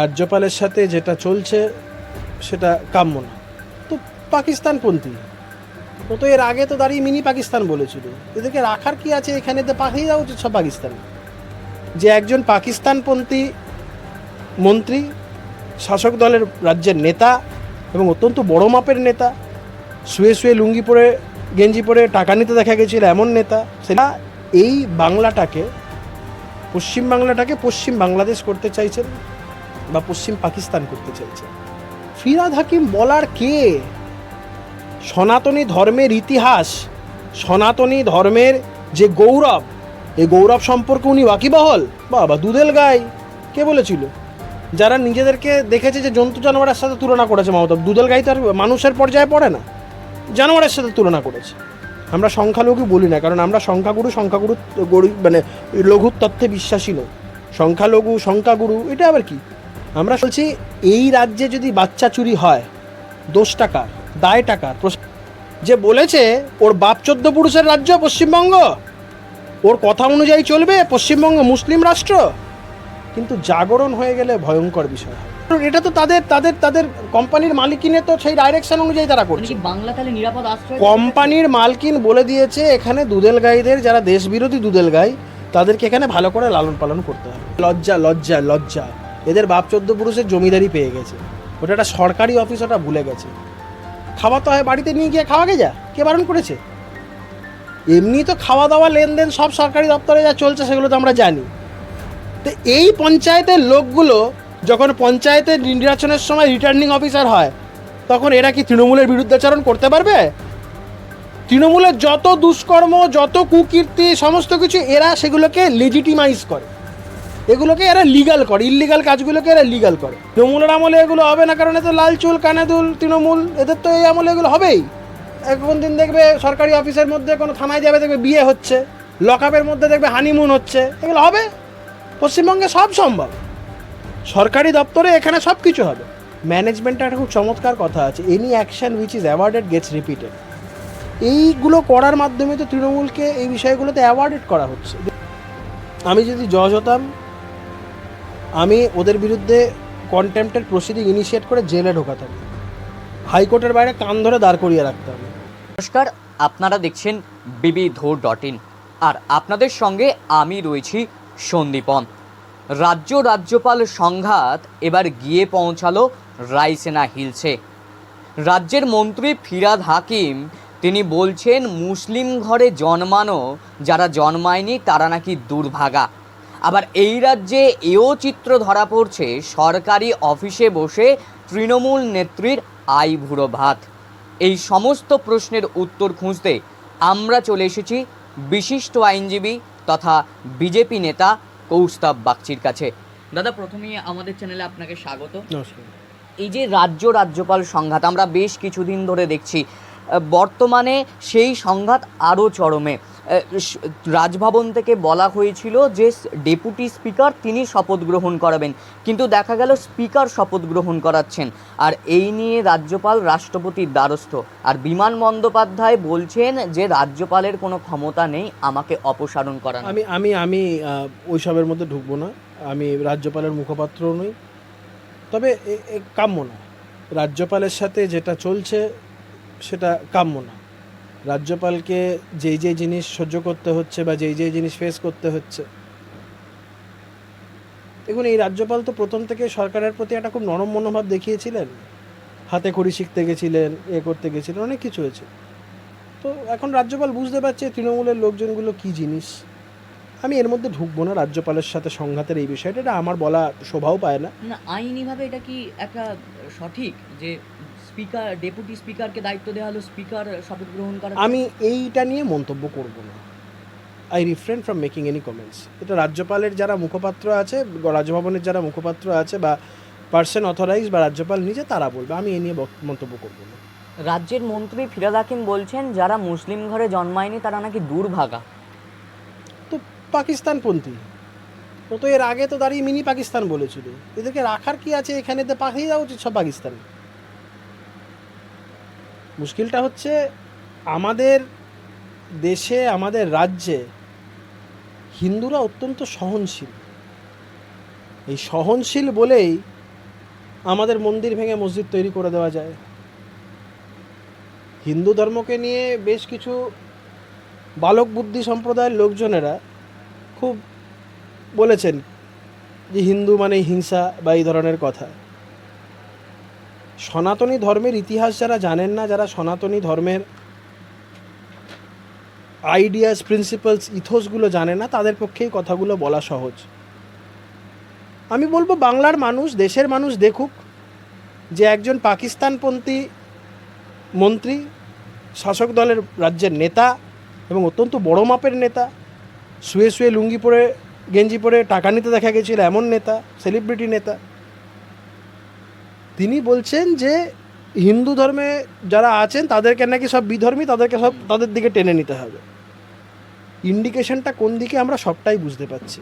রাজ্যপালের সাথে যেটা চলছে, সেটা কাম্য না। তো পাকিস্তানপন্থী, ও তো এর আগে তো দাঁড়িয়ে মিনি পাকিস্তান বলেছিল। এদেরকে রাখার কি আছে? এখানে তো পাঠিয়ে দেওয়া উচিত সব পাকিস্তান। যে একজন পাকিস্তানপন্থী মন্ত্রী, শাসক দলের রাজ্যের নেতা এবং অত্যন্ত বড় মাপের নেতা, শুয়ে শুয়ে লুঙ্গি পরে, গেঞ্জি পরে টাকা নিতে দেখা গেছিল এমন নেতা সেটা এই বাংলাটাকে পশ্চিম বাংলাটাকে পশ্চিম বাংলাদেশ করতে চাইছেন। বা পশ্চিম পাকিস্তান করতে চাইছেন ফিরাদ হাকিম বলার কে? সনাতনী ধর্মের ইতিহাস, সনাতনী ধর্মের যে গৌরব, এই গৌরব সম্পর্কে উনি ওয়াকিবহল? বাবা, দুধেল গাই, কে বলেছিল? যারা নিজেদেরকে দেখেছে যে জন্তু জানোয়ারের সাথে তুলনা করেছে মমতা, দুধেল গাই তো আর মানুষের পর্যায়ে পড়ে না, জানোয়ারের সাথে তুলনা করেছে। আমরা সংখ্যালঘু বলি না, কারণ আমরা সংখ্যাগুরু সংখ্যাগুরু গরিব মানে লঘু তত্ত্বে বিশ্বাসী নই। সংখ্যালঘু, সংখ্যাগুরু, এটা আবার কি? আমরা বলছি এই রাজ্যে যদি বাচ্চা চুরি হয় দোষ টাকা দায় টাকা যে বলেছে ওর বাপ চোদ্দ পুরুষের রাজ্য পশ্চিমবঙ্গ। ওর কথা অনুযায়ী চলবে পশ্চিমবঙ্গ মুসলিম রাষ্ট্র। কিন্তু জাগরণ হয়ে গেলে ভয়ঙ্কর বিষয়। এটা তো তাদের তাদের তাদের কোম্পানির মালিকিনে তো সেই ডাইরেকশন অনুযায়ী তারা মানে করছে বাংলা তাহলে নিরাপদ আশ্রয় কোম্পানির মালকিন বলে দিয়েছে এখানে দুধেল গাইদের যারা দেশ বিরোধী দুধেল গাই তাদেরকে এখানে ভালো করে লালন পালন করতে হবে। লজ্জা লজ্জা লজ্জা। এদের বাপ চোদ্দ পুরুষের জমিদারি পেয়ে গেছে। ওটা একটা সরকারি অফিস, ওটা ভুলে গেছে। খাওয়া তো হয় বাড়িতে নিয়ে গিয়ে খাওয়া যা, কে বারণ করেছে? এমনি তো খাওয়া দাওয়া লেনদেন সব সরকারি দপ্তরে যা চলছে সেগুলো তো আমরা জানি। তো এই পঞ্চায়েতের লোকগুলো যখন পঞ্চায়েতের নির্বাচনের সময় রিটার্নিং অফিসার হয়, তখন এরা কি তৃণমূলের বিরুদ্ধাচরণ করতে পারবে? তৃণমূলের যত দুষ্কর্ম, যত কুকীর্তি, সমস্ত কিছু এরা সেগুলোকে লেজিটিমাইজ করে। এগুলোকে এরা লিগাল করে ইলিগাল কাজগুলোকে এরা লিগাল করে। তৃণমূলের আমলে এগুলো হবে না কারণ এত লাল চুল, কানে দুল, তৃণমূল, এদের তো এই আমলে এগুলো হবেই। এখন দিন দেখবে সরকারি অফিসের মধ্যে কোনো থানায় যাবে, দেখবে বিয়ে হচ্ছে, লকআপের মধ্যে দেখবে হানিমুন হচ্ছে, এগুলো হবে। পশ্চিমবঙ্গে সব সম্ভব। সরকারি দপ্তরে এখানে সব কিছু হবে। ম্যানেজমেন্টটা একটা খুব চমৎকার কথা আছে। Any action which is awarded gets repeated এইগুলো করার মাধ্যমে তো তৃণমূলকে এই বিষয়গুলোতে অ্যাওয়ার্ডেড করা হচ্ছে। আমি যদি জজ হতাম আমি ওদের বিরুদ্ধে কন্টেম্পটের প্রসিডিং ইনিশিয়েট করে জেলে ঢোকাতাম হাইকোর্টের বাইরে কান ধরে দাঁড় করিয়ে রাখতাম নমস্কার, আপনারা দেখছেন বিবিধ ডট ইন। আর আপনাদের সঙ্গে আমি রয়েছি সন্দীপন। রাজ্য রাজ্যপাল সংঘাত এবার গিয়ে পৌঁছালো রাইসেনা হিলসে। রাজ্যের মন্ত্রী ফিরাদ হাকিম, তিনি বলছেন, মুসলিম ঘরে জন্মানো, যারা জন্মায়নি তারা নাকি দুর্ভাগা। আবার এই রাজ্যে এও চিত্র ধরা পড়ছে সরকারি অফিসে বসে তৃণমূল নেত্রীর আই ভুড়ো ভাত। এই সমস্ত প্রশ্নের উত্তর খুঁজতে আমরা চলে এসেছি বিশিষ্ট আইনজীবী তথা বিজেপি নেতা কৌস্তব বাগচির কাছে। দাদা প্রথমেই আমাদের চ্যানেলে আপনাকে স্বাগত। নমস্কার। এই যে রাজ্য রাজ্যপাল সংঘাত আমরা বেশ কিছুদিন ধরে দেখছি। বর্তমানে সেই সংঘাত আরও চরমে। রাজভবন থেকে বলা হয়েছিল যে ডেপুটি স্পিকার তিনি শপথ গ্রহণ করাবেন। কিন্তু দেখা গেল স্পিকার শপথ গ্রহণ করাচ্ছেন। আর এই নিয়ে রাজ্যপাল রাষ্ট্রপতির দ্বারস্থ। আর বিমান বন্দ্যোপাধ্যায় বলছেন যে রাজ্যপালের কোনো ক্ষমতা নেই, আমাকে অপসারণ করানো। আমি আমি আমি ওইসবের মধ্যে ঢুকবো না। আমি রাজ্যপালের মুখপাত্রও নই। তবে কাম্য না রাজ্যপালের সাথে যেটা চলছে, সেটা কাম্য না। রাজ্যপালকে যেই যেই জিনিস সহ্য করতে হচ্ছে বা যেই যেই জিনিস ফেস করতে হচ্ছে। দেখুন, এই রাজ্যপাল তো প্রথম থেকে সরকারের প্রতি একটা খুব নরম মনোভাব দেখিয়েছিলেন। হাতে খড়ি শিখতে গেছিলেন, এ করতে গেছিলেন, অনেক কিছু হয়েছে। তো এখন রাজ্যপাল বুঝতে পারছে তৃণমূলের লোকজনগুলো কি জিনিস। আমি এর মধ্যে ঢুকবো না রাজ্যপালের সাথে সংঘাতের এই বিষয়টা, এটা আমার বলা শোভাও পায় না, আইনিভাবে এটা কি একটা সঠিক যে স্পিকার ডেপুটি স্পিকারকে দায়িত্ব দেওয়া হলো স্পিকার শপথ গ্রহণ করা আমি এইটা নিয়ে মন্তব্য করব না। I refrain from making any comments এটা রাজ্যপালের যারা মুখপাত্র আছে রাজভবনের যারা মুখপাত্র আছে বা পার্সন অথরাইজ বা রাজ্যপাল নিজে তারা বলবে। আমি এ নিয়ে মন্তব্য করব না। রাজ্যের মন্ত্রী ফিরাদ হাকিম বলছেন যারা মুসলিম ঘরে জন্মায়নি তারা নাকি দুর্ভাগা। তো পাকিস্তানপন্থী ও তো এর আগে তো দাঁড়িয়ে মিনি পাকিস্তান বলেছিল। এদেরকে রাখার কি আছে? এখানে তো পাঠিয়ে দেওয়া উচিত সব পাকিস্তান মুশকিলটা হচ্ছে আমাদের দেশে, আমাদের রাজ্যে হিন্দুরা অত্যন্ত সহনশীল। এই সহনশীল বলেই আমাদের মন্দির ভেঙে মসজিদ তৈরি করে দেওয়া যায়। হিন্দু ধর্মকে নিয়ে বেশ কিছু বালক বুদ্ধি সম্প্রদায়ের লোকজনেরা খুব বলেছেন যে হিন্দু মানে হিংসা বা এই ধরনের কথা। সনাতনী ধর্মের ইতিহাস যারা জানেন না, যারা সনাতনী ধর্মের আইডিয়াস প্রিন্সিপালস ইথোসগুলো জানে না, তাদের পক্ষেই কথাগুলো বলা সহজ। আমি বলব বাংলার মানুষ, দেশের মানুষ দেখুক যে একজন পাকিস্তানপন্থী মন্ত্রী, শাসক দলের রাজ্যের নেতা এবং অত্যন্ত বড় মাপের নেতা, শুয়ে শুয়ে লুঙ্গি পরে, গেঞ্জি পরে টাকা নিতে দেখা গেছিল এমন নেতা সেলিব্রিটি নেতা তিনি বলছেন যে হিন্দু ধর্মে যারা আছেন, তাদেরকে নাকি সব বিধর্মী, তাদেরকে সব তাদের দিকে টেনে নিতে হবে। ইন্ডিকেশনটা কোন দিকে আমরা সবটাই বুঝতে পারছি।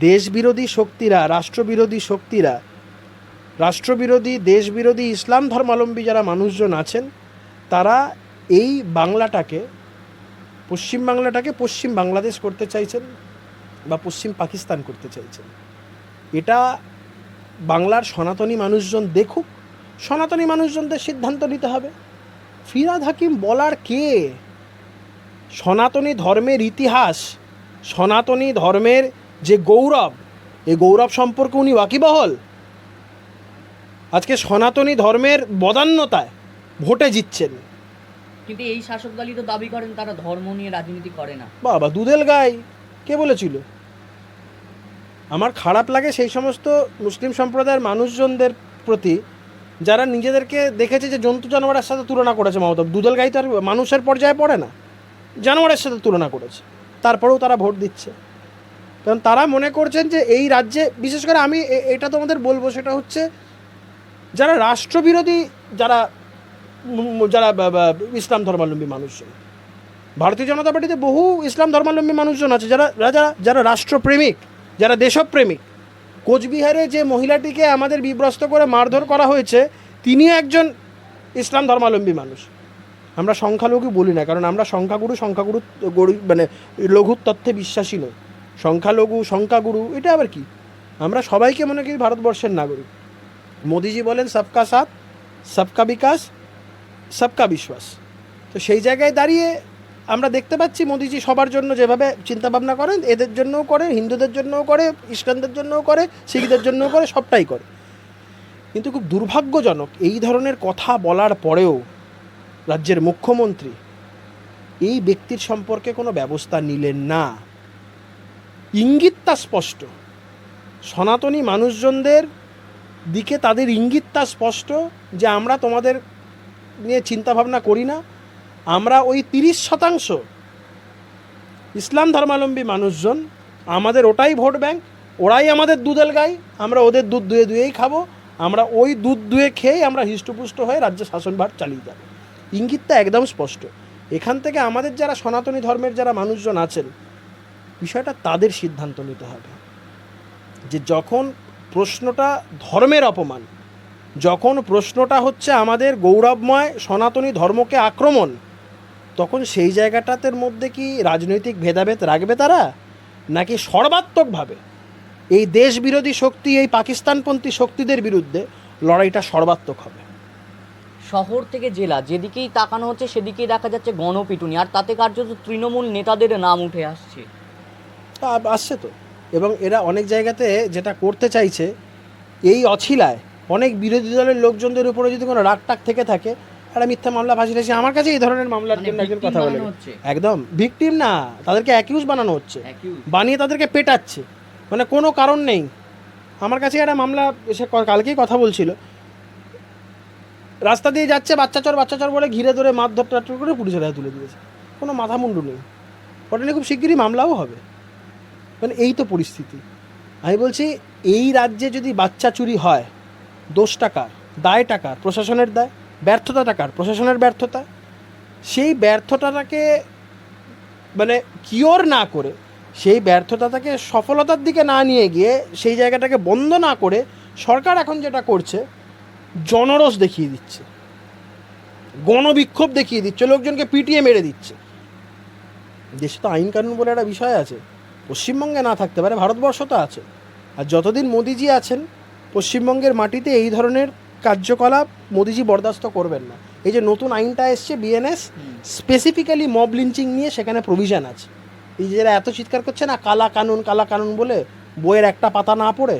দেশবিরোধী শক্তিরা, রাষ্ট্রবিরোধী শক্তিরা, রাষ্ট্রবিরোধী, দেশবিরোধী, ইসলাম ধর্মাবলম্বী যারা মানুষজন আছেন, তারা এই বাংলাটাকে, পশ্চিম বাংলাটাকে পশ্চিম বাংলাদেশ করতে চাইছেন বা পশ্চিম পাকিস্তান করতে চাইছেন। এটা বাংলার সনাতনী মানুষজন দেখুক সনাতনী মানুষজনদের সিদ্ধান্ত নিতে হবে। ফিরাদ হাকিম বলার কে? সনাতনী ধর্মের ইতিহাস সনাতনী ধর্মের যে গৌরব এই গৌরব সম্পর্কে উনি ওয়াকিবহল। আজকে সনাতনী ধর্মের বদান্যতায় ভোটে জিতছেন। কিন্তু এই শাসক দলই তো দাবি করেন তারা ধর্ম নিয়ে রাজনীতি করে না। বাবা দুধেল গাই কে বলেছিল? আমার খারাপ লাগে সেই সমস্ত মুসলিম সম্প্রদায়ের মানুষজনদের প্রতি, যারা নিজেদেরকে দেখেছে যে জন্তু জানোয়ারের সাথে তুলনা করেছে মমতা দুধেল গাই তো আর মানুষের পর্যায়ে পড়ে না, জানোয়ারের সাথে তুলনা করেছে, তারপরেও তারা ভোট দিচ্ছে। কারণ তারা মনে করছেন যে এই রাজ্যে, বিশেষ করে আমি এটা তোমাদের বলব, সেটা হচ্ছে যারা রাষ্ট্রবিরোধী, যারা যারা ইসলাম ধর্মাবলম্বী মানুষজন, ভারতীয় জনতা পার্টিতে বহু ইসলাম ধর্মাবলম্বী মানুষজন আছে, যারা যারা যারা রাষ্ট্রপ্রেমিক। যারা দেশপ্রেমিক, কোচবিহারে যে মহিলাটিকে আমাদের বিব্রস্ত করে মারধর করা হয়েছে, তিনি একজন ইসলাম ধর্মাবলম্বী মানুষ। আমরা সংখ্যালঘু বলি না, কারণ আমরা সংখ্যাগুরু সংখ্যাগুরু গরু মানে লঘু তথ্যে বিশ্বাসী নই। সংখ্যালঘু, সংখ্যাগুরু, এটা আবার কি? আমরা সবাইকে মনে করি ভারতবর্ষের নাগরিক। মোদিজি বলেন, সবকা সাথ, সবকা বিকাশ, সবকা বিশ্বাস। তো সেই জায়গায় দাঁড়িয়ে আমরা দেখতে পাচ্ছি মোদিজি সবার জন্য যেভাবে চিন্তাভাবনা করেন, এদের জন্যও করে, হিন্দুদের জন্যও করে, খ্রিস্টানদের জন্যও করে, শিখদের জন্যও করে, সবটাই করে। কিন্তু খুব দুর্ভাগ্যজনক এই ধরনের কথা বলার পরেও রাজ্যের মুখ্যমন্ত্রী এই ব্যক্তির সম্পর্কে কোনো ব্যবস্থা নিলেন না। ইঙ্গিতটা স্পষ্ট। সনাতনী মানুষজনদের দিকে তাদের ইঙ্গিতটা স্পষ্ট যে আমরা তোমাদের নিয়ে চিন্তাভাবনা করি না আমরা ওই তিরিশ শতাংশ ইসলাম ধর্মাবলম্বী মানুষজন, আমাদের ওটাই ভোট ব্যাংক, ওরাই আমাদের দুধেল গাই, আমরা ওদের দুধ দুয়ে দুয়েই খাব, আমরা ওই দুধ দুয়ে খেয়েই আমরা হৃষ্টপুষ্ট হয়ে রাজ্য শাসনভার চালিয়ে যাব। ইঙ্গিতটা একদম স্পষ্ট। এখান থেকে আমাদের যারা সনাতনী ধর্মের যারা মানুষজন আছেন, বিষয়টা তাদের সিদ্ধান্ত নিতে হবে। যে যখন প্রশ্নটা ধর্মের অপমান, যখন প্রশ্নটা হচ্ছে আমাদের গৌরবময় সনাতনী ধর্মকে আক্রমণ তখন সেই জায়গাটাতের মধ্যে কি রাজনৈতিক ভেদাভেদ রাখবে তারা? নাকি সর্বাত্মকভাবে এই দেশ বিরোধী শক্তি এই পাকিস্তানপন্থী শক্তিদের বিরুদ্ধে লড়াইটা সর্বাত্মক হবে? শহর থেকে জেলা যেদিকেই তাকানো হচ্ছে সেদিকেই দেখা যাচ্ছে গণপিটুনি আর তাতে কার্যত তৃণমূল নেতাদের নাম উঠে আসছে। তা আসছে তো। এবং এরা অনেক জায়গাতে যেটা করতে চাইছে এই অছিলায় অনেক বিরোধী দলের লোকজনদের উপরে যদি কোনো রাগ টাক থেকে থাকে একটা মিথ্যা মামলা ফাঁসি আমার কাছে এই ধরনের মামলার মানে জন্য একজন কথা বলে। একদম। ভিকটিম না তাদেরকে অ্যাকিউজ বানানো হচ্ছে। বানিয়ে তাদেরকে পেটাচ্ছে। মানে কোনো কারণ নেই। আমার কাছে একটা মামলা এসে কালকেই কথা বলছিল। রাস্তা দিয়ে যাচ্ছে বাচ্চা চর বাচ্চা চর বলে ঘিরে ধরে মারধর টারধর করে পুলিশের হাতে তুলে দিয়েছে। কোনো মাথা মুন্ডু নেই। ওটা নিয়ে খুব শিগগিরই মামলাও হবে। মানে এই তো পরিস্থিতি। আমি বলছি এই রাজ্যে যদি বাচ্চা চুরি হয় দোষ টাকার দায় টাকার প্রশাসনের দায় ব্যর্থতা টাকার প্রশাসনের ব্যর্থতা, সেই ব্যর্থতাটাকে মানে কিওর না করে, সেই ব্যর্থতাটাকে সফলতার দিকে না নিয়ে গিয়ে, সেই জায়গাটাকে বন্ধ না করে সরকার এখন যেটা করছে জনরস দেখিয়ে দিচ্ছে। গণবিক্ষোভ দেখিয়ে দিচ্ছে, লোকজনকে পিটিয়ে মেরে দিচ্ছে। দেশে তো আইন কানুন বলে একটা বিষয় আছে, পশ্চিমবঙ্গে না থাকতে পারে, ভারতবর্ষ তো আছে। আর যতদিন মোদিজি আছেন, পশ্চিমবঙ্গের মাটিতে এই ধরনের কার্যকলাপ মোদিজি বরদাস্ত করবেন না। এই যে নতুন আইনটা এসছে বিএনএস স্পেসিফিক্যালি মব লিঞ্চিং নিয়ে সেখানে প্রভিশন আছে। এই যে এত চিৎকার করছে না, কালা কানুন কালা কানুন বলে বইয়ের একটা পাতা না পড়ে,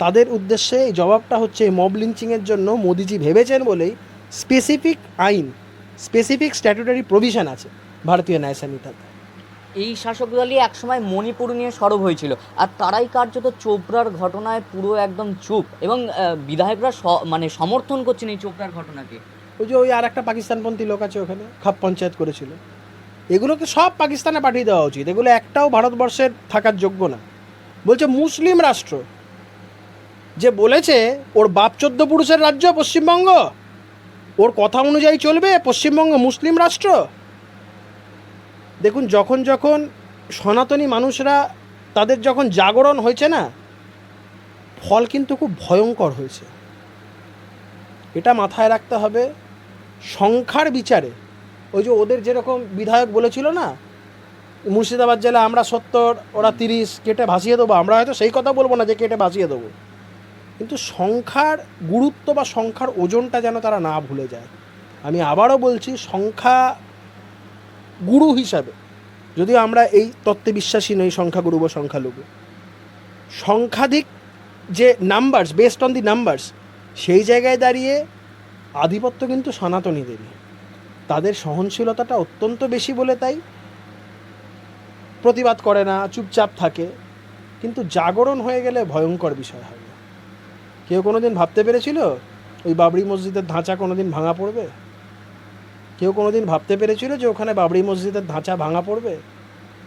তাদের উদ্দেশ্যে এই জবাবটা হচ্ছে এই মব লিঞ্চিংয়ের জন্য মোদিজি ভেবেছেন বলেই স্পেসিফিক আইন স্পেসিফিক স্ট্যাটুটারি প্রভিশন আছে ভারতীয় ন্যায় সংহিতাতে এই শাসক দলই একসময় মণিপুর নিয়ে সরব হয়েছিল। আর তারাই কার্যত চোপড়ার ঘটনায় পুরো একদম চুপ এবং বিধায়করা মানে সমর্থন করছেন এই চোপড়ার ঘটনাকে। ওই যে ওই আর একটা পাকিস্তানপন্থী লোক আছে ওখানে, খাপ পঞ্চায়েত করেছিল। এগুলোকে সব পাকিস্তানে পাঠিয়ে দেওয়া উচিত। এগুলো একটাও ভারতবর্ষের থাকার যোগ্য না। বলছে মুসলিম রাষ্ট্র, যে বলেছে ওর বাপ চোদ্দ পুরুষের রাজ্য পশ্চিমবঙ্গ, ওর কথা অনুযায়ী চলবে পশ্চিমবঙ্গ মুসলিম রাষ্ট্র। দেখুন, যখন যখন সনাতনী মানুষরা তাদের যখন জাগরণ হয়েছে না, ফল কিন্তু খুব ভয়ঙ্কর হয়েছে। এটা মাথায় রাখতে হবে, সংখ্যার বিচারে। ওই যে ওদের যেরকম বিধায়ক বলেছিল না, মুর্শিদাবাদ জেলা আমরা সত্তর, ওরা তিরিশ, কেটে ভাসিয়ে দেবো, আমরা হয়তো সেই কথা বলব না যে কেটে ভাসিয়ে দেবো। কিন্তু সংখ্যার গুরুত্ব বা সংখ্যার ওজনটা যেন তারা না ভুলে যায়। আমি আবারও বলছি, সংখ্যা গুরু হিসাবে। যদিও আমরা এই তত্ত্বে বিশ্বাসী নই, সংখ্যাগুরু বা সংখ্যালঘু। সংখ্যাধিক যে numbers based on the numbers সেই জায়গায় দাঁড়িয়ে আধিপত্য কিন্তু সনাতনীদেরই। তাদের সহনশীলতাটা অত্যন্ত বেশি বলে তাই প্রতিবাদ করে না, চুপচাপ থাকে। কিন্তু জাগরণ হয়ে গেলে ভয়ঙ্কর বিষয় হবে কেউ কোনোদিন ভাবতে পেরেছিল, ওই বাবরি মসজিদের ধাঁচা কোনোদিন ভাঙা পড়বে? কেউ কোনোদিন ভাবতে পেরেছিল যে ওখানে বাবরি মসজিদের ধাঁচা ভাঙা পড়বে?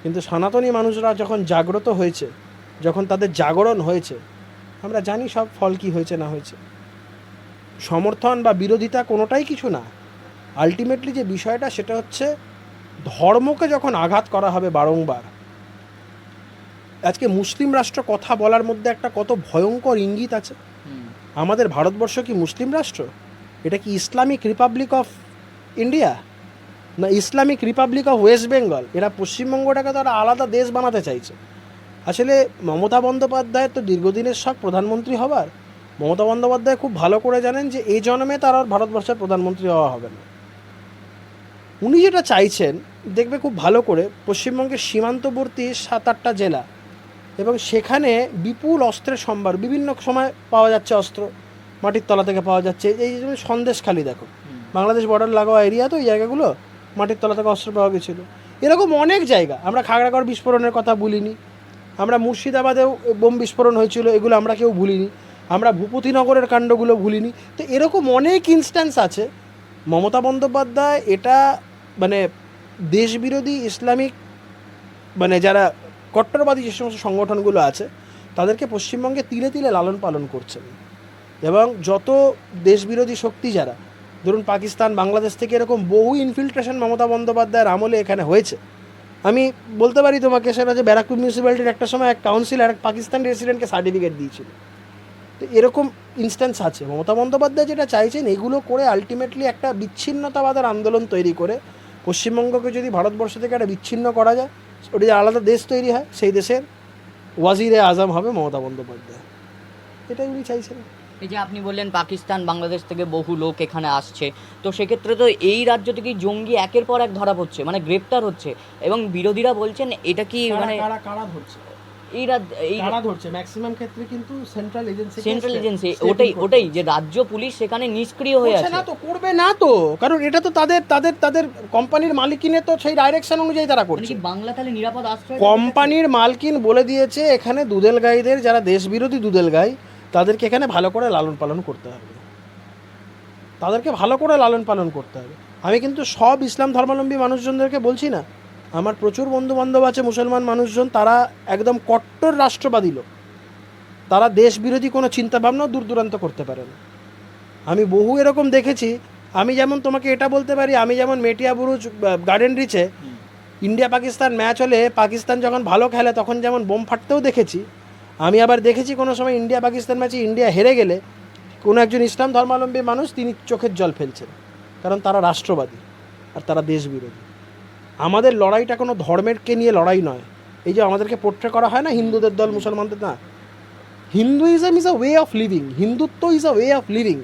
কিন্তু সনাতনী মানুষরা যখন জাগ্রত হয়েছে যখন তাদের জাগরণ হয়েছে আমরা জানি সব ফল কি হয়েছে না হয়েছে। সমর্থন বা বিরোধিতা কোনোটাই কিছু না। আলটিমেটলি যে বিষয়টা সেটা হচ্ছে ধর্মকে যখন আঘাত করা হবে বারংবার আজকে মুসলিম রাষ্ট্র কথা বলার মধ্যে একটা কত ভয়ঙ্কর ইঙ্গিত আছে। আমাদের ভারতবর্ষ কি মুসলিম রাষ্ট্র? এটা কি ইসলামিক রিপাবলিক অফ ইন্ডিয়া? না, Islamic republic of West Bengal? এরা পশ্চিমবঙ্গটাকে তারা আলাদা দেশ বানাতে চাইছে। আসলে মমতা বন্দ্যোপাধ্যায়ের তো দীর্ঘদিনের শখ প্রধানমন্ত্রী হবার। মমতা বন্দ্যোপাধ্যায় খুব ভালো করে জানেন যে, এই জন্মে তার আর ভারতবর্ষের প্রধানমন্ত্রী হওয়া হবে না। উনি যেটা চাইছেন, দেখবে খুব ভালো করে, পশ্চিমবঙ্গের সীমান্তবর্তী সাত আটটা জেলা এবং সেখানে বিপুল অস্ত্রের সম্ভার, বিভিন্ন সময় পাওয়া যাচ্ছে অস্ত্র, মাটির তলা থেকে পাওয়া যাচ্ছে। এই যে সন্দেশখালি দেখো। বাংলাদেশ বর্ডার লাগোয়া এরিয়া তো এই জায়গাগুলো মাটির তলা থেকে অস্ত্র পাওয়া গেছিল। এরকম অনেক জায়গা, আমরা খাগড়াগড় বিস্ফোরণের কথা বলিনি আমরা মুর্শিদাবাদেও বোম বিস্ফোরণ হয়েছিল, এগুলো আমরা কেউ ভুলিনি, আমরা ভূপতিনগরের কাণ্ডগুলো ভুলিনি। তো এরকম অনেক ইনস্ট্যান্স আছে, মমতা বন্দ্যোপাধ্যায় এটা মানে দেশবিরোধী ইসলামিক মানে যারা কট্টরবাদী যে সমস্ত সংগঠনগুলো আছে, তাদেরকে পশ্চিমবঙ্গে তিলে তিলে লালন পালন করছেন। এবং যত দেশবিরোধী শক্তি যারা ধরুন পাকিস্তান, বাংলাদেশ থেকে এরকম বহু ইনফিল্ট্রেশন মমতা বন্দ্যোপাধ্যায়ের আমলে এখানে হয়েছে। আমি বলতে পারি তোমাকে, সেটা যে ব্যারাকপুর মিউনিসিপ্যালিটির একটা সময় এক কাউন্সিলর এক পাকিস্তান রেসিডেন্টকে সার্টিফিকেট দিয়েছিল। তো এরকম ইনস্ট্যান্স আছে। মমতা বন্দ্যোপাধ্যায় যেটা চাইছেন, এগুলো করে আলটিমেটলি একটা বিচ্ছিন্নতাবাদের আন্দোলন তৈরি করে, পশ্চিমবঙ্গকে যদি ভারতবর্ষ থেকে একটা বিচ্ছিন্ন করা যায়, ওটা যে আলাদা দেশ তৈরি হয়, সেই দেশের ওয়াজিরে আজম হবে মমতা বন্দ্যোপাধ্যায়। এটাই উনি চাইছেন। এই যে আপনি বললেন পাকিস্তান বাংলাদেশ থেকে বহু লোক এখানে আসছে তো সেক্ষেত্রে তো এই রাজ্য থেকে জঙ্গি একের পর এক ধরা পড়ছে মানে গ্রেপ্তার হচ্ছে এবং বিরোধীরা বলছেন এটা কি মানে কারা কারা ধরছে? এই এই কারা ধরছে? ম্যাক্সিমাম ক্ষেত্রে কিন্তু সেন্ট্রাল এজেন্সি সেন্ট্রাল এজেন্সি ওটাই ওটাই যে রাজ্য পুলিশ সেখানে নিষ্ক্রিয় হয়ে আছে। না তো করবে না তো কারণ এটা তো তাদের তাদের তাদের কোম্পানির মালিকিনে তো সেই ডাইরেকশন অনুযায়ী তারা মানে করছে। বাংলা তাহলে নিরাপদ আশ্রয় কোম্পানির মালকিন বলে দিয়েছে এখানে দুধেল গাইদের যারা দেশবিরোধী দুধেল গাই তাদেরকে এখানে ভালো করে লালন পালন করতে হবে। তাদেরকে ভালো করে লালন পালন করতে হবে। আমি কিন্তু সব ইসলাম ধর্মাবলম্বী মানুষজনদেরকে বলছি না আমার প্রচুর বন্ধু বান্ধব আছে মুসলমান মানুষজন তারা একদম কট্টর রাষ্ট্রবাদী লোক। তারা দেশ বিরোধী কোনো চিন্তাভাবনাও দূর দূরান্ত করতে পারে না। আমি বহু এরকম দেখেছি আমি যেমন তোমাকে এটা বলতে পারি আমি যেমন মেটিয়া বুরুজ গার্ডেন রিচে ইন্ডিয়া পাকিস্তান ম্যাচ হলে পাকিস্তান যখন ভালো খেলে তখন যেমন বোম ফাটতেও দেখেছি আমি আবার দেখেছি কোনো সময় ইন্ডিয়া পাকিস্তান ম্যাচে ইন্ডিয়া হেরে গেলে কোনো একজন ইসলাম ধর্মাবলম্বী মানুষ তিনি চোখের জল ফেলছেন। কারণ তারা রাষ্ট্রবাদী আর তারা দেশবিরোধী। আমাদের লড়াইটা কোনো ধর্মেরকে নিয়ে লড়াই নয়। এই যে আমাদেরকে পোট্রে করা হয় না হিন্দুদের দল, মুসলমানদের, না। Hinduism is a way of living Hindutva is a way of living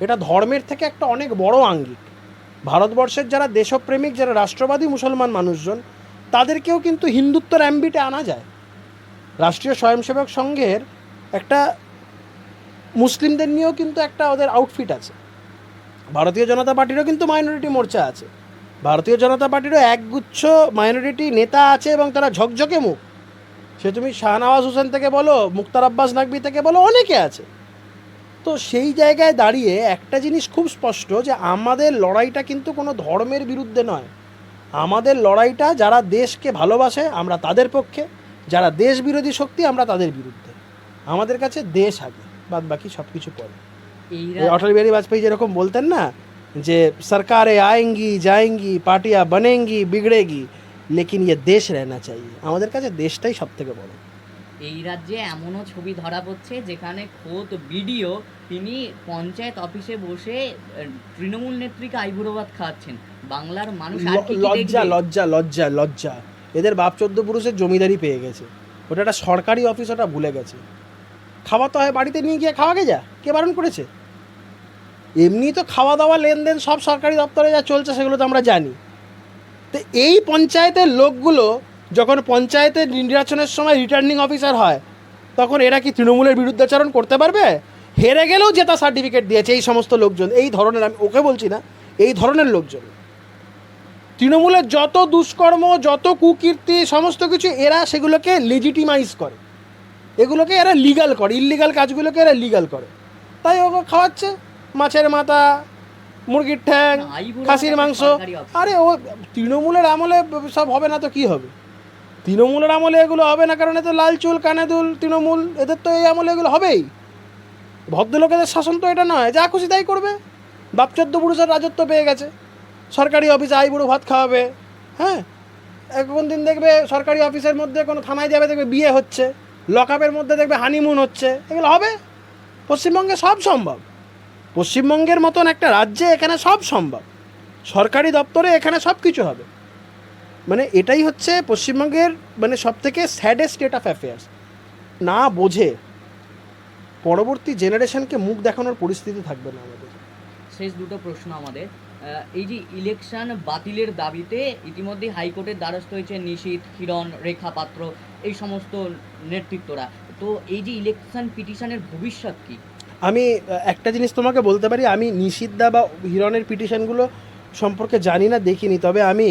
এটা ধর্মের থেকে একটা অনেক বড় আঙ্গিক। ভারতবর্ষের যারা দেশপ্রেমিক, যারা রাষ্ট্রবাদী মুসলমান মানুষজন, তাদেরকেও কিন্তু হিন্দুত্বর অ্যাম্বিটে আনা যায়। রাষ্ট্রীয় স্বয়ংসেবক সংঘের একটা মুসলিমদের নিয়েও কিন্তু একটা ওদের আউটফিট আছে। ভারতীয় জনতা পার্টিরও কিন্তু মাইনরিটি মোর্চা আছে। ভারতীয় জনতা পার্টিরও একগুচ্ছ মাইনরিটি নেতা আছে এবং তারা ঝকঝকে মুখ। সে তুমি শাহনওয়াজ হোসেন থেকে বলো, মুক্তার আব্বাস নাকবি থেকে বলো, অনেকে আছে। তো সেই জায়গায় দাঁড়িয়ে একটা জিনিস খুব স্পষ্ট যে আমাদের লড়াইটা কিন্তু কোনো ধর্মের বিরুদ্ধে নয়। আমাদের লড়াইটা যারা দেশকে ভালোবাসে, আমরা তাদের পক্ষে। যারা দেশ বিরোধী শক্তি আমরা তাদের বিরুদ্ধে। আমাদের কাছে দেশ আগে বাদ বাকি সব কিছু পরে অটল বিহারী বাজপেয়ী যেরকম বলতেন না যে সরকারে আয়েঙ্গি যায়ঙ্গি পার্টিয়া বনেঙ্গি বিগড়েগি লেকিন ইয়ে দেশ রেনা চাই। আমাদের কাছে দেশটাই সব থেকে বড়। এই রাজ্যে এমনও ছবি ধরা পড়ছে যেখানে খোদ বিডিও তিনি পঞ্চায়েত অফিসে বসে তৃণমূল নেত্রীকে আইবুড়ো খাওয়াচ্ছেন। বাংলার মানুষ লজ্জা লজ্জা লজ্জা লজ্জা। এদের বাপ চোদ্দ পুরুষের জমিদারি পেয়ে গেছে। ওটা একটা সরকারি অফিস, ওটা ভুলে গেছে। খাওয়া তো হয় বাড়িতে নিয়ে গিয়ে খাওয়া গে যা, কে বারণ করেছে? এমনি তো খাওয়া দাওয়া লেনদেন সব সরকারি দপ্তরে যা চলছে, সেগুলো তো আমরা জানি। তো এই পঞ্চায়েতের লোকগুলো যখন পঞ্চায়েতের নির্বাচনের সময় রিটার্নিং অফিসার হয়, তখন এরা কি তৃণমূলের বিরুদ্ধাচরণ করতে পারবে? হেরে গেলেও জেতা সার্টিফিকেট দিয়েছে এই সমস্ত লোকজন। এই ধরনের, আমি ওকে বলছি না, এই ধরনের লোকজন। তৃণমূলের যত দুষ্কর্ম যত কুকীর্তি সমস্ত কিছু এরা সেগুলোকে লেজিটিমাইজ করে। এগুলোকে এরা লিগাল করে ইলিগাল কাজগুলোকে এরা লিগাল করে। তাই ওকে খাওয়াচ্ছে মাছের মাথা মুরগির ঠ্যাং খাসির মাংস। আরে ও তৃণমূলের আমলে সব হবে না তো কি হবে? তৃণমূলের আমলে এগুলো হবে না কারণ এতে লাল চুল কানে দুল তৃণমূল এদের তো এই আমলে এগুলো হবেই। ভদ্রলোকেদের শাসন তো এটা নয় যা খুশি তাই করবে। বাপ চোদ্দ পুরুষের রাজত্ব পেয়ে গেছে। সরকারি অফিসে আই বুড়ো ভাত খাওয়াবে হ্যাঁ? কোন দিন দেখবে সরকারি অফিসের মধ্যে কোনো থানায় যাবে, দেখবে বিয়ে হচ্ছে, লকআপের মধ্যে দেখবে হানিমুন হচ্ছে, এগুলো হবে? পশ্চিমবঙ্গে সব সম্ভব। পশ্চিমবঙ্গের মতন একটা রাজ্যে এখানে সব সম্ভব। সরকারি দপ্তরে এখানে সব কিছু হবে। মানে এটাই হচ্ছে পশ্চিমবঙ্গের মানে সব থেকে স্যাডেস্ট স্টেট অফ অ্যাফেয়ার্স। না বোঝে পরবর্তী জেনারেশনকে মুখ দেখানোর পরিস্থিতি থাকবে না আমাদের। শেষ দুটো প্রশ্ন আমাদের। এই যে ইলেকশন বাতিলের দাবিতে ইতিমধ্যে হাইকোর্টের দ্বারস্থ হয়েছে নিশীথ হিরণ রেখা পাত্র, এই সমস্ত নেতৃত্বরা। তো এই যে ইলেকশন পিটিশনের ভবিষ্যৎ কি? আমি একটা জিনিস তোমাকে বলতে পারি, আমি নিষিদ্ধা বা হিরণের পিটিশনগুলো সম্পর্কে জানি না, দেখিনি। তবে আমি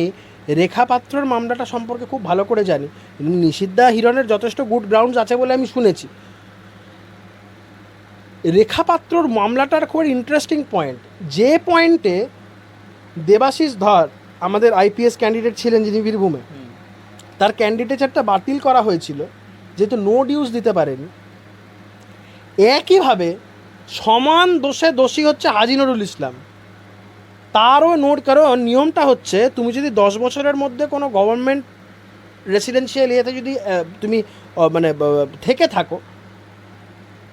রেখা পাত্রর মামলাটা সম্পর্কে খুব ভালো করে জানি। নিষিদ্ধা হিরণের যথেষ্ট গুড গ্রাউন্ডস আছে বলে আমি শুনেছি। রেখা পাত্রর মামলাটার খুব ইন্টারেস্টিং পয়েন্ট যে পয়েন্টে দেবাশিস ধর আমাদের আইপিএস ক্যান্ডিডেট ছিলেন যিনি বীরভূমে। তার ক্যান্ডিডেচারটা বাতিল করা হয়েছিল যেহেতু নো ডিউজ দিতে পারেনি। একইভাবে সমান দোষে দোষী হচ্ছে হাজি নুরুল ইসলাম। তারও নোট কারণ নিয়মটা হচ্ছে তুমি যদি দশ বছরের মধ্যে কোনো গভর্নমেন্ট রেসিডেন্সিয়াল ইয়েতে যদি তুমি মানে থেকে থাকো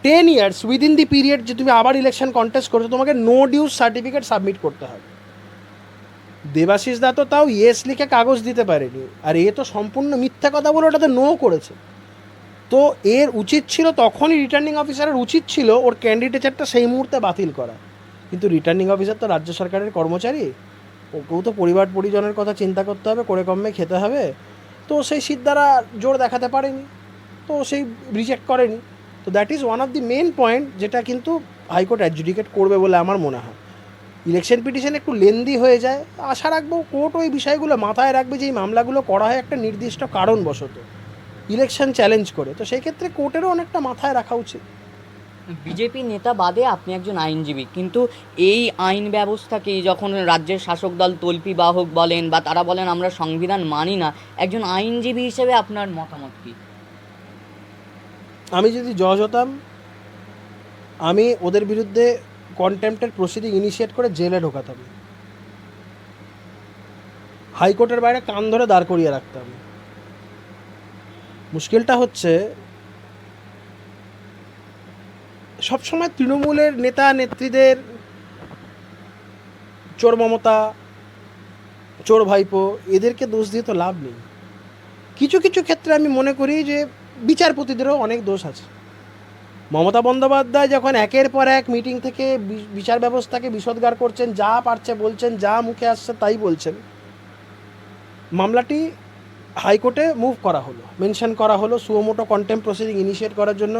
ten years within the period যে তুমি আবার ইলেকশন কন্টেস্ট করছ তোমাকে নো ডিউজ সার্টিফিকেট সাবমিট করতে হবে। দেবাশিস দা তো তাও ইয়েস লিখে কাগজ দিতে পারেনি। আর এ তো সম্পূর্ণ মিথ্যা কথা বলে ওটাতে নো করেছে। তো এর উচিত ছিল, তখনই রিটার্নিং অফিসারের উচিত ছিল ওর ক্যান্ডিডেচারটা সেই মুহূর্তে বাতিল করা। কিন্তু রিটার্নিং অফিসার তো রাজ্য সরকারের কর্মচারী। ওকেও তো পরিবার পরিজনের কথা চিন্তা করতে হবে, করে কমে খেতে হবে। তো সেই সিদ্ধারা জোর দেখাতে পারেনি। তো সেই রিজেক্ট করেনি। তো that is one of the main point যেটা কিন্তু হাইকোর্ট অ্যাডজুডিকেট করবে বলে আমার মনে হয়। ইলেকশন পিটিশন একটু লেন্দি হয়ে যায় আশা রাখব কোর্ট ওই বিষয়গুলো মাথায় রাখবে যে এই মামলাগুলো করা হয় একটা নির্দিষ্ট কারণবশত ইলেকশন চ্যালেঞ্জ করে। তো সেই ক্ষেত্রে কোর্টেরও অনেকটা মাথায় রাখা উচিত। বিজেপি নেতা বাদে আপনি একজন আইনজীবী কিন্তু এই আইন ব্যবস্থাকে যখন রাজ্যের শাসক দল তল্পি বাহক বলেন বা তারা বলেন আমরা সংবিধান মানি না একজন আইনজীবী হিসেবে আপনার মতামত কি? আমি যদি জজ হতাম আমি ওদের বিরুদ্ধে কন্টেম্পটের প্রসিডিং ইনিশিয়েট করে জেলে ঢোকাতাম হাইকোর্টের বাইরে কান ধরে দাঁড় করিয়ে রাখতাম মুশকিলটা হচ্ছে, সবসময় তৃণমূলের নেতা নেত্রীদের চোর মমতা, চোর ভাইপো, এদেরকে দোষ দিয়ে তো লাভ নেই। কিছু কিছু ক্ষেত্রে আমি মনে করি যে বিচারপতিদেরও অনেক দোষ আছে। মমতা বন্দ্যোপাধ্যায় যখন একের পর এক মিটিং থেকে বিচার ব্যবস্থাকে বিষদগার করছেন, যা পারছে বলছেন, যা মুখে আসছে তাই বলছেন, মামলাটি হাইকোর্টে মুভ করা হলো মেনশন করা হলো সুমোটো কন্টেম্প প্রসিডিং ইনিশিয়েট করার জন্য।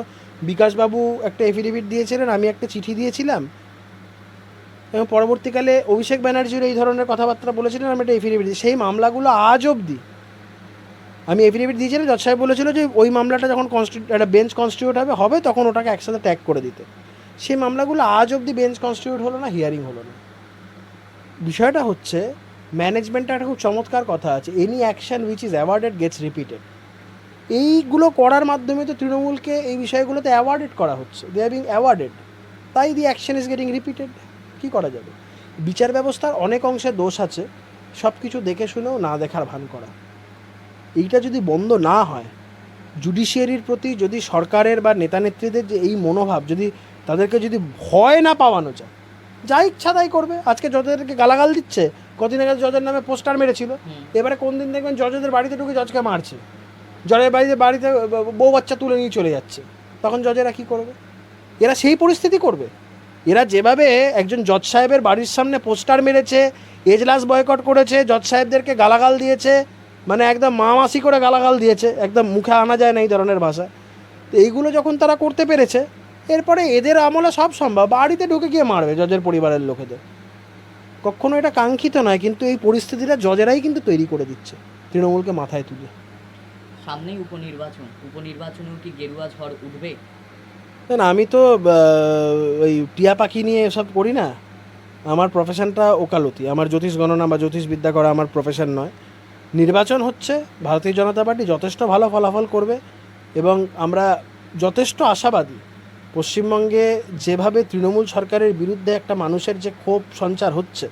বিকাশবাবু একটা এফিডেভিট দিয়েছিলেন, আমি একটা চিঠি দিয়েছিলাম। এবং পরবর্তীকালে অভিষেক ব্যানার্জির এই ধরনের কথাবার্তা বলেছিলেন, আমি একটা এফিডেভিট সেই মামলাগুলো আজ অবধি আমি এফিডেভিট দিয়েছিলাম, জজ সাহেব বলেছিল যে ওই মামলাটা যখন কনস্টিটিউট একটা বেঞ্চ কনস্টিটিউট হবে হবে তখন ওটাকে একসাথে ট্যাগ করে দিতে। সেই মামলাগুলো আজ অবধি বেঞ্চ কনস্টিটিউট হলো না হিয়ারিং হলো না। বিষয়টা হচ্ছে ম্যানেজমেন্টটা একটা খুব চমৎকার কথা আছে। Any action which is awarded gets repeated এইগুলো করার মাধ্যমে তো তৃণমূলকে এই বিষয়গুলোতে অ্যাওয়ার্ডেড করা হচ্ছে। দে আর বিং অ্যাওয়ার্ডেড তাই the action is getting repeated কী করা যাবে? বিচার ব্যবস্থার অনেক অংশে দোষ আছে। সব কিছু দেখে শুনেও না দেখার ভান করা। এইটা যদি বন্ধ না হয় জুডিশিয়ারির প্রতি যদি সরকারের বা নেতা নেত্রীদের যে এই মনোভাব যদি তাদেরকে যদি ভয় না পাওয়ানো যায় যা ইচ্ছা তাই করবে। আজকে জজদেরকে গালাগাল দিচ্ছে কদিন আগে জজের নামে পোস্টার মেরেছিল। এবারে কোন দিন দেখবেন জজদের বাড়িতে ঢুকে জজকে মারছে। জজের বাড়িতে বাড়িতে বউ বাচ্চা তুলে নিয়ে চলে যাচ্ছে। তখন জজেরা কি করবে? এরা সেই পরিস্থিতি করবে। এরা যেভাবে একজন জজ সাহেবের বাড়ির সামনে পোস্টার মেরেছে এজলাস বয়কট করেছে জজ সাহেবদেরকে গালাগাল দিয়েছে মানে একদম মামাসি করে গালাগাল দিয়েছে একদম মুখে আনা যায় না এই ধরনের ভাষা। তো এইগুলো যখন তারা করতে পেরেছে এরপরে এদের আমলে সব সম্ভব। বাড়িতে ঢুকে গিয়ে মারবে জজের পরিবারের লোকেদের। কখনো এটা কাঙ্ক্ষিত নয় কিন্তু এই পরিস্থিতিটা জজেরাই কিন্তু তৈরি করে দিচ্ছে তৃণমূলকে মাথায় তুলে। সামনেই উপনির্বাচন। উপনির্বাচনেও কি গেরুয়া ঝড় উঠবে? না না আমি তো ওই টিয়া পাখি নিয়ে এসব করি না। আমার প্রফেশনটা ওকালতি। আমার জ্যোতিষ গণনা বা জ্যোতিষবিদ্যা করা আমার প্রফেশন নয়। নির্বাচন হচ্ছে, ভারতীয় জনতা পার্টি যথেষ্ট ভালো ফলাফল করবে এবং আমরা যথেষ্ট আশাবাদী। পশ্চিমবঙ্গে যেভাবে তৃণমূল সরকারের বিরুদ্ধে একটা মানুষের যে ক্ষোভ সঞ্চার হচ্ছে,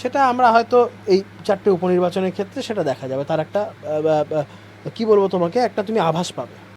সেটা আমরা হয়তো এই চারটে উপনির্বাচনের ক্ষেত্রে সেটা দেখা যাবে। তার একটা কি বলব তোমাকে? একটা তুমি আভাস পাবে।